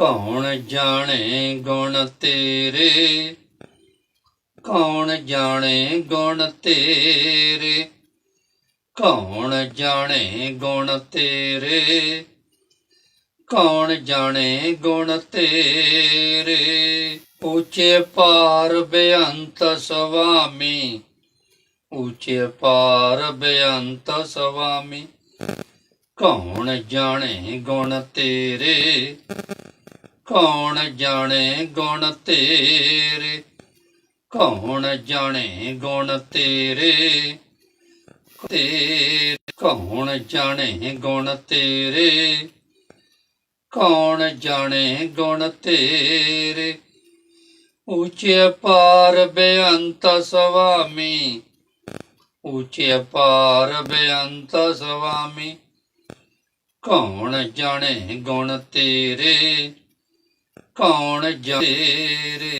ਕੌਣ ਜਾਣੇ ਗੁਣ ਤੇਰੇ? ਕੌਣ ਜਾਣੇ ਗੁਣ ਤੇਰੇ? ਕੌਣ ਜਾਣੇ ਗੁਣ ਤੇਰੇ? ਕੌਣ ਜਾਣੇ ਗੁਣ ਤੇਰੇ? ਉੱਚੇ ਪਾਰ ਬੇਅੰਤ ਸੁਆਮੀ। ਉੱਚੇ ਪਾਰ ਬੇਅੰਤ ਸੁਆਮੀ। ਕੌਣ ਜਾਣੇ ਗੁਣ ਤੇਰੇ? ਕੌਣ ਜਾਣੇ ਗੁਣ ਤੇਰੇ? ਕੌਣ ਜਾਣੇ ਗੁਣ ਤੇਰੇ? ਤੇ ਕੌਣ ਜਾਣੇ ਗੁਣ ਤੇਰੇ? ਕੌਣ ਜਾਣੇ ਗੁਣ ਤੇਰੇ? ਉੱਚੇ ਪਾਰ ਬੇਅੰਤ ਸੁਆਮੀ। ਉੱਚੇ ਪਾਰ ਬੇਅੰਤ ਸੁਆਮੀ। ਕੌਣ ਜਾਣੇ ਗੁਣ ਤੇਰੇ? ਕੌਣ ਜਾਣੇ